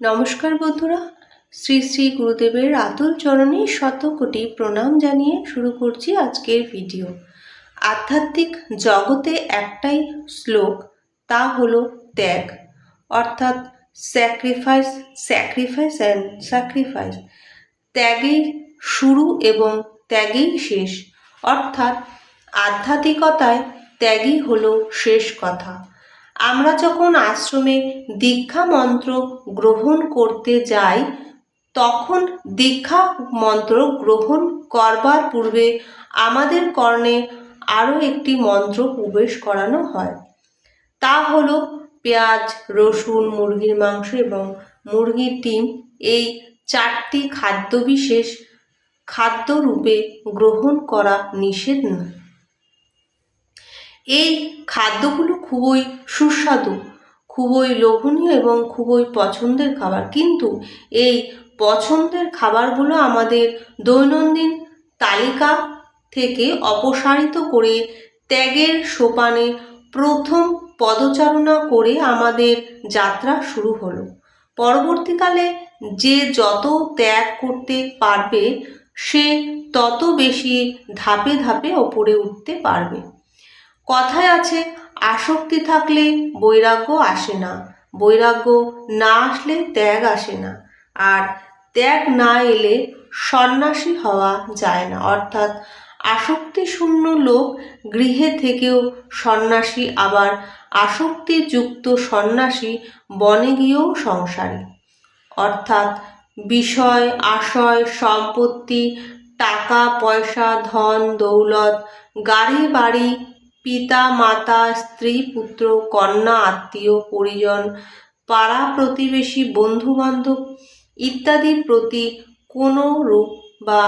নমস্কার বন্ধুরা। শ্রী শ্রী গুরুদেবের আতুল চরণে শত কোটি প্রণাম জানিয়ে শুরু করছি আজকের ভিডিও। আধ্যাত্মিক জগতে একটাই শ্লোক, তা হলো ত্যাগ। অর্থাৎ স্যাক্রিফাইস স্যাক্রিফাইস অ্যান্ড স্যাক্রিফাইস ত্যাগেই শুরু এবং ত্যাগেই শেষ। অর্থাৎ আধ্যাত্মিকতায় ত্যাগই হলো শেষ কথা। আমরা যখন আশ্রমে দীক্ষা মন্ত্র গ্রহণ করতে যাই, তখন দীক্ষা মন্ত্র গ্রহণ করবার পূর্বে আমাদের কর্ণে আরও একটি মন্ত্র প্রবেশ করানো হয়। তা হলো পেঁয়াজ, রসুন, মুরগির মাংস এবং মুরগির ডিম এই চারটি খাদ্যবিশেষ খাদ্যরূপে গ্রহণ করা নিষেধ নয়। এই খাদ্যগুলো খুবই সুস্বাদু, খুবই লোভনীয় এবং খুবই পছন্দের খাবার। কিন্তু এই পছন্দের খাবারগুলো আমাদের দৈনন্দিন তালিকা থেকে অপসারিত করে ত্যাগের সোপানে প্রথম পদচারণা করে আমাদের যাত্রা শুরু হলো। পরবর্তীকালে যে যত ত্যাগ করতে পারবে, সে তত বেশি ধাপে ধাপে ওপরে উঠতে পারবে। কথায় আছে, আসক্তি থাকলে বৈরাগ্য আসে না। বৈরাগ্য না আসলে ত্যাগ আসে না। আর ত্যাগ না এলে সন্ন্যাসী হওয়া যায় না। অর্থাৎ আসক্তি শূন্য লোক গৃহে থেকেও সন্ন্যাসী, আবার আসক্তিযুক্ত সন্ন্যাসী বনে গিয়েও সংসারী। অর্থাৎ বিষয়, আশয়, সম্পত্তি, টাকা, পয়সা, ধন, দৌলত, গাড়ি, বাড়ি পিতা, মাতা, স্ত্রী, পুত্র, কন্যা, আত্মীয়, পরিজন, পাড়া প্রতিবেশী, বন্ধুবান্ধব ইত্যাদির প্রতি কোনো রূপ বা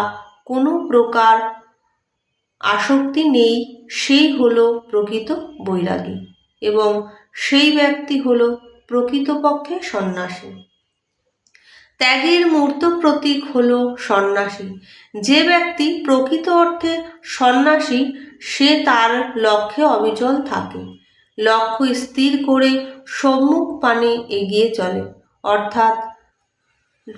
কোনো প্রকার আসক্তি নেই। সেই হলো প্রকৃত বৈরাগী এবং সেই ব্যক্তি হল প্রকৃতপক্ষে সন্ন্যাসী। ত্যাগের মূর্ত প্রতীক হল সন্ন্যাসী। যে ব্যক্তি প্রকৃত অর্থে সন্ন্যাসী সে তার লক্ষ্যে অবিচল থাকে। লক্ষ্য স্থির করে সম্মুখ পানে এগিয়ে চলে। অর্থাৎ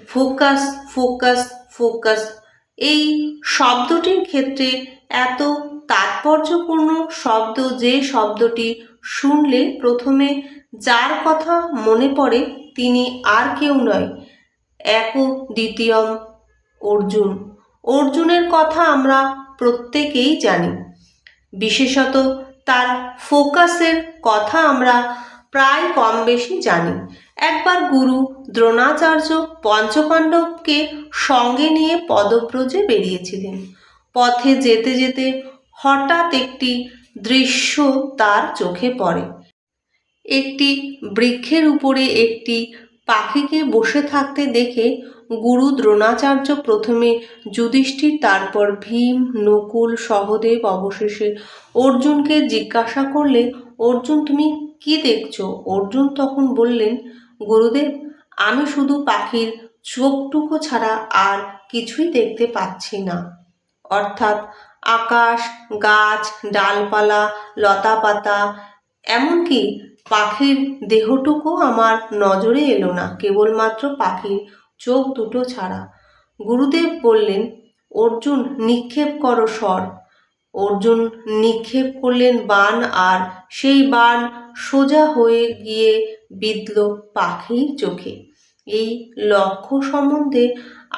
ফোকাস ফোকাস ফোকাস। এই শব্দটির ক্ষেত্রে এত তাৎপর্যপূর্ণ শব্দ যে শব্দটি শুনলে প্রথমে যার কথা মনে পড়ে তিনি আর কেউ নয় এক দ্বিতীয়ম অর্জুন। অর্জুনের কথা আমরা প্রত্যেকেই জানি। বিশেষত তার ফোকাসের কথা আমরা প্রায় কম বেশি জানি। একবার গুরু দ্রোণাচার্য পঞ্চপাণ্ডবকে সঙ্গে নিয়ে পদব্রজে বেরিয়েছিলেন। পথে যেতে যেতে হঠাৎ একটি দৃশ্য তার চোখে পড়ে। একটি বৃক্ষের উপরে একটি পাখিকে বসে থাকতে দেখে গুরু দ্রোণাচার্য প্রথমে যুধিষ্ঠির, তারপর ভীম, নকুল, সহদেব অবশেষে। অর্জুনকে জিজ্ঞাসা করলে, অর্জুন, তুমি কি দেখছ? অর্জুন তখন বললেন, গুরুদেব, আমি শুধু পাখির চোখটুকু ছাড়া আর কিছুই দেখতে পাচ্ছি না। অর্থাৎ আকাশ, গাছ, ডালপালা, লতাপাতা, এমনকি পাখির দেহটুকু আমার নজরে এলো না। কেবলমাত্র পাখির চোখ দুটো ছাড়া। গুরুদেব বললেন, অর্জুন, নিক্ষেপ করো স্বর। অর্জুন নিক্ষেপ করলেন বান আর সেই বান সোজা হয়ে গিয়ে বিঁধল পাখির চোখে। এই লক্ষ্য সম্বন্ধে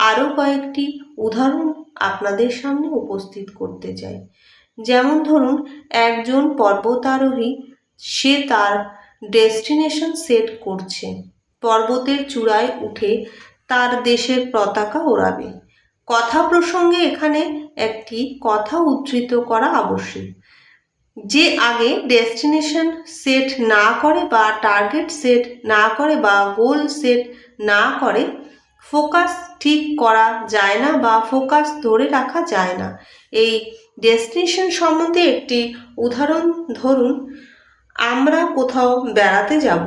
আরও কয়েকটি উদাহরণ আপনাদের সামনে উপস্থিত করতে চাই। যেমন ধরুন, একজন পর্বতারোহী, সে তার ডেস্টিনেশন সেট করছে। পর্বতের চূড়ায় উঠে তার দেশের পতাকা ওড়াবে। কথা প্রসঙ্গে এখানে একটি কথা উদ্ধৃত করা আবশ্যক। যে আগে ডেস্টিনেশন সেট না করে বা টার্গেট সেট না করে বা গোল সেট না করে, ফোকাস ঠিক করা যায় না বা ফোকাস ধরে রাখা যায় না। এই ডেস্টিনেশন সম্বন্ধে একটি উদাহরণ ধরুন, আমরা কোথাও বেড়াতে যাব।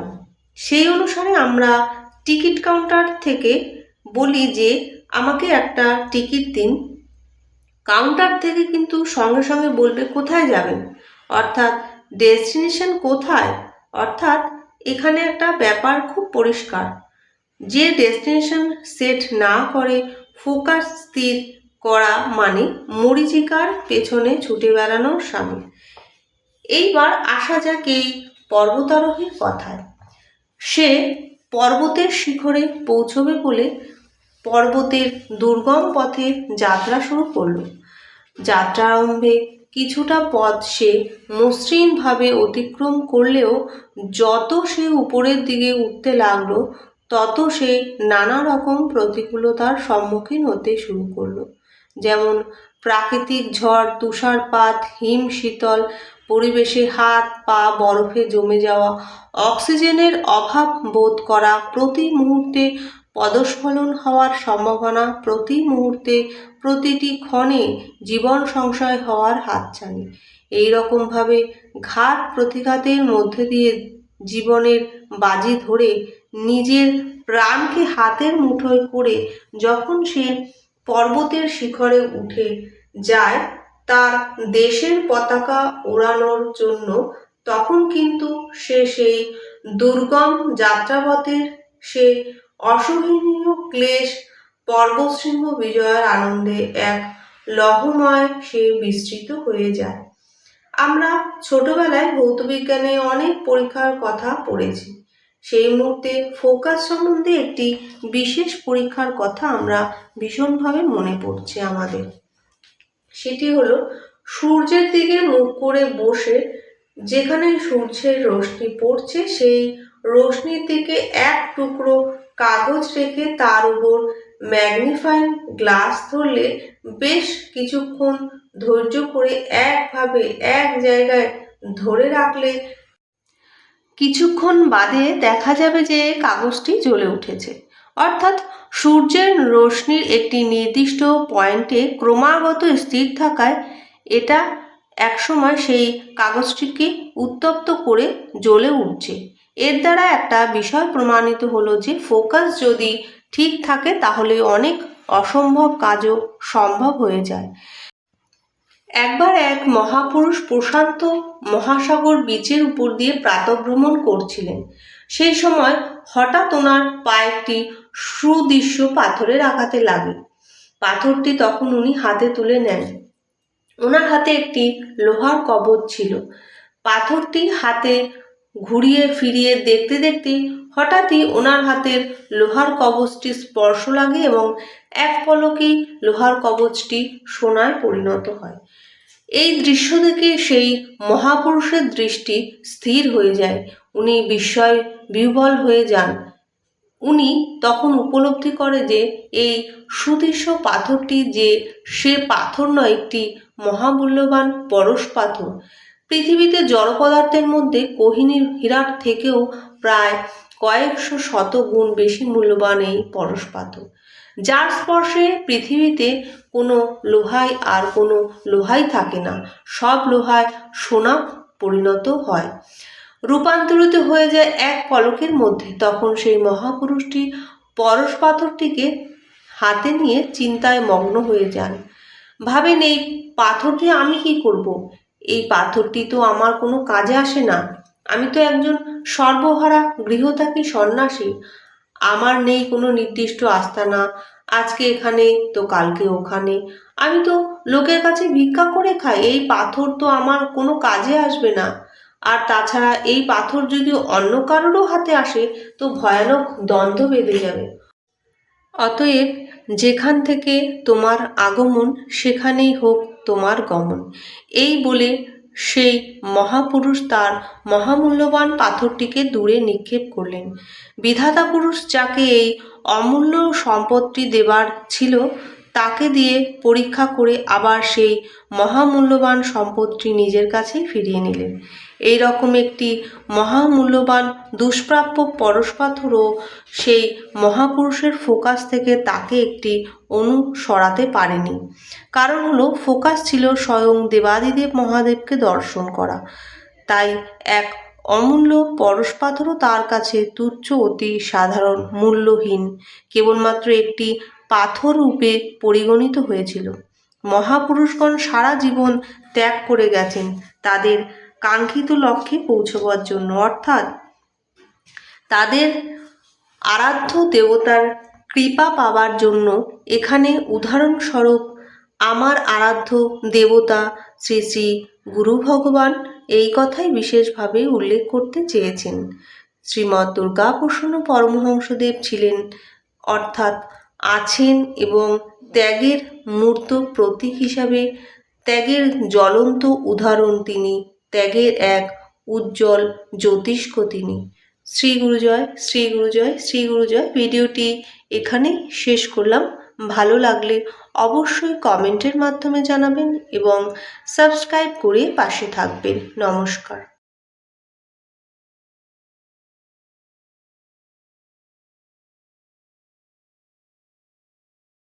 সেই অনুসারে আমরা টিকিট কাউন্টার থেকে বলি যে, আমাকে একটা টিকিট দিন। কাউন্টার থেকে কিন্তু সঙ্গে সঙ্গে বলবে, কোথায় যাবেন? অর্থাৎ, ডেস্টিনেশন কোথায়? অর্থাৎ, এখানে একটা ব্যাপার খুব পরিষ্কার। যে ডেস্টিনেশন সেট না করে ফোকাস স্থির করা মানে মরিচিকার পেছনে ছুটে বেড়ানোর স্বামী। এইবার আসা যাক এই পর্বতারোহীর কথায়। সে পর্বতের শিখরে পৌঁছবে বলে পর্বতের দুর্গম পথে যাত্রা শুরু করল। যাত্রারম্ভে কিছুটা পথ সে মসৃণভাবে অতিক্রম করলেও যত সে উপরের দিকে উঠতে লাগল, তত সে নানা রকম প্রতিকূলতার সম্মুখীন হতে শুরু করল। যেমন প্রাকৃতিক ঝড়, তুষারপাত, হিম শীতল পরিবেশে হাত, পা, বরফে জমে যাওয়া অক্সিজেনের অভাব বোধ করা প্রতি মুহূর্তে পদস্খলন হওয়ার সম্ভাবনা প্রতি মুহূর্তে প্রতিটি ক্ষণে জীবন সংশয় হওয়ার হাতছানি। এই রকমভাবে ঘাত প্রতিঘাতের মধ্যে দিয়ে জীবনের বাজি ধরে নিজের প্রাণকে হাতের মুঠোয় করে যখন সে পর্বতের শিখরে উঠে যায় তার দেশের পতাকা ওড়ানোর জন্য তখন কিন্তু সে সেই দুর্গম যাত্রাপথের সে অসহনীয় ক্লেশ পর্বতশৃঙ্গ বিজয়ের আনন্দে এক লহময় সে বিস্তৃত হয়ে যায়। আমরা ছোটবেলায় ভৌতবিজ্ঞানে অনেক পরীক্ষার কথা পড়েছি। সেই মুহূর্তে ফোকাস সম্বন্ধে একটি বিশেষ পরীক্ষার কথা আমরা ভীষণভাবে মনে পড়ছে আমাদের। সেটি হলো সূর্যের দিকে মুখ করে বসে যেখানে সূর্যের রশ্মি পড়ছে, সেই রশ্মির দিকে এক টুকরো কাগজ রেখে তার উপর ম্যাগনিফাইং গ্লাস ধরলে বেশ কিছুক্ষণ ধৈর্য করে একভাবে এক জায়গায় ধরে রাখলে কিছুক্ষণ বাদে দেখা যাবে যে কাগজটি জ্বলে উঠেছে। অর্থাৎ সূর্যের রশ্মির একটি নির্দিষ্ট পয়েন্টে ক্রমাগত স্থির থাকায় এটা একসময় সেই কাগজটিকে উত্তপ্ত করে জ্বলে উঠছে। এর দ্বারা একটা বিষয় প্রমাণিত হলো যে ফোকাস যদি ঠিক থাকে তাহলে অনেক অসম্ভব কাজও সম্ভব হয়ে যায়। একবার এক মহাপুরুষ প্রশান্ত মহাসাগর বীচের উপর দিয়ে প্রাতভ্রমণ করছিলেন। সেই সময় হঠাৎ ওনার পা একটি সুদৃশ্য পাথরের আঘাতে লাগে। পাথরটি তখন উনি হাতে তুলে নেন। ওনার হাতে একটি লোহার কবচ ছিল। পাথরটি হাতে ঘুরিয়ে ফিরিয়ে দেখতে দেখতে হঠাৎই ওনার হাতের লোহার কবচটি স্পর্শ লাগে এবং এক পলকেই লোহার কবচটি সোনায় পরিণত হয়। এই দৃশ্য দেখে সেই মহাপুরুষের দৃষ্টি স্থির হয়ে যায়। উনি বিস্ময় বিহ্বল হয়ে যান। উনি তখন উপলব্ধি করে যে এই সুদৃশ্য পাথরটি যে সে পাথর নয়, একটি মহামূল্যবান পরশ পাথর। পৃথিবীতে জড় পদার্থের মধ্যে কোহিনীর হীরার থেকেও প্রায় কয়েকশো শত গুণ বেশি মূল্যবান এই পরশ পাথর। যার স্পর্শে পৃথিবীতে কোনো লোহাই আর কোনো লোহাই থাকে না, সব লোহায় সোনা পরিণত হয়। রূপান্তরিত হয়ে যায় এক পলকের মধ্যে। তখন সেই মহাপুরুষটি পরশ পাথরটিকে হাতে নিয়ে চিন্তায় মগ্ন হয়ে যান। ভাবেন, এই পাথর দিয়ে আমি কি করব। এই পাথরটি তো আমার কোনো কাজে আসে না। আমি তো একজন সর্বহারা গৃহত্যাগী সন্ন্যাসী। আমার নেই কোনো নির্দিষ্ট আস্তানা। আজকে এখানে, তো কালকে ওখানে। আমি তো লোকের কাছে ভিক্ষা করে খাই। এই পাথর তো আমার কোনো কাজে আসবে না। আর তাছাড়া এই পাথর যদি অন্য কারোরও হাতে আসে, তো ভয়ানক দ্বন্দ্ব বেঁধে যাবে। অতএব যেখান থেকে তোমার আগমন, সেখানেই হোক তোমার গমন। এই বলে সেই মহাপুরুষ তার মহামূল্যবান পাথরটিকে দূরে নিক্ষেপ করলেন। বিধাতা পুরুষ যাকে এই অমূল্য সম্পদটি দেবার ছিল তাকে দিয়ে পরীক্ষা করে আবার সেই মহামূল্যবান সম্পদটি নিজের কাছেই ফিরিয়ে নিলেন। এই রকম একটি মহামূল্যবান দুষ্প্রাপ্য পরশপাথরও সেই মহাপুরুষের ফোকাস থেকে তাকে একটি অনু সরাতে পারেনি। কারণ হলো, ফোকাস ছিল স্বয়ং দেবাদিদেব মহাদেবকে দর্শন করা। তাই এক অমূল্য পরশপাথরও তার কাছে তুচ্ছ অতি সাধারণ, মূল্যহীন, কেবলমাত্র একটি পাথর রূপে পরিগণিত হয়েছিল। মহাপুরুষগণ সারা জীবন ত্যাগ করে গেছেন। তাদের কাঙ্ক্ষিত লক্ষ্যে পৌঁছবার জন্য। অর্থাৎ তাদের আরাধ্য দেবতার কৃপা পাওয়ার জন্য এখানে উদাহরণস্বরূপ আমার আরাধ্য দেবতা শ্রী শ্রী গুরু ভগবান এই কথাই বিশেষভাবে উল্লেখ করতে চেয়েছেন। শ্রীমৎ দুর্গাপ্রসন্ন পরমহংসদেব ছিলেন, অর্থাৎ আছেন এবং ত্যাগের মূর্ত প্রতীক হিসাবে ত্যাগের জ্বলন্ত উদাহরণ তিনি, ত্যাগের এক উজ্জ্বল জ্যোতিষ্ক তিনি। শ্রী গুরুজয় শ্রী গুরুজয় শ্রী গুরুজয়, ভিডিওটি এখানেই শেষ করলাম। ভালো লাগলে অবশ্যই কমেন্টের মাধ্যমে জানাবেন এবং সাবস্ক্রাইব করে পাশে থাকবেন। নমস্কার।